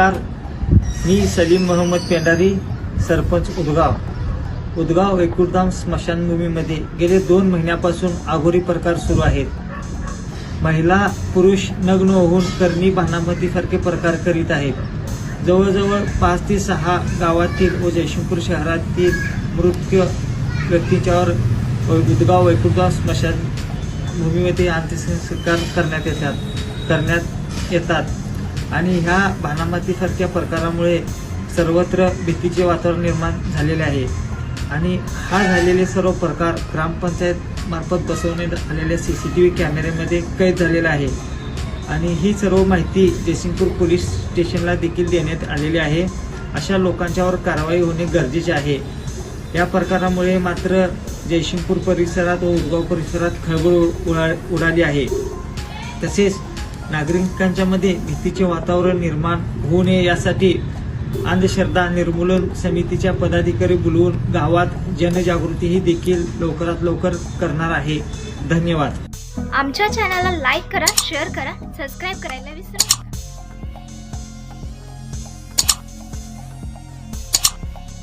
नमस्कार. मी सलीम मोहम्मद पेंडारी सरपंच उदगाव. उदगाव वेकुरधाम स्मशानभूमीमध्ये गेले दोन महिन्यापासून आघोरी प्रकार सुरू आहेत. महिला पुरुष नग्न होऊन करणी भानामतीसारखे प्रकार करीत आहेत. जवळजवळ पाच ते सहा गावातील व जयशंपूर शहरातील मृत व्यक्तींच्यावर उदगाव वैकुंठगाव स्मशानभूमीमध्ये अंत्यसंस्कार करण्यात येतात करण्यात येतात. आणि ह्या भानामतीसारख्या प्रकारामुळे सर्वत्र भीतीचे वातावरण निर्माण झालेले आहे. आणि हा झालेले सर्व प्रकार ग्रामपंचायत मार्फत बसवण्यात आलेल्या सी सी टी व्ही कॅमेऱ्यामध्ये कैद झालेला आहे. आणि ही सर्व माहिती जयसिंगपूर पोलीस स्टेशनला देखील देण्यात आलेली आहे. अशा लोकांच्यावर कारवाई होणे गरजेचे आहे. या प्रकारामुळे मात्र जयसिंगपूर परिसरात व उदगाव परिसरात खळबळ उडा उडाली आहे. तसेच नागरिकांच्या मध्ये भीतीचे वातावरण निर्माण होऊ नये यासाठी अंधश्रद्धा निर्मूलन समितीच्या पदाधिकारी बोलवून गावात जनजागृती ही देखील लवकरात लवकर करणार आहे. धन्यवाद. आमच्या चॅनलला लाईक करा शेअर करा सबस्क्राईब करायला विसरू नका.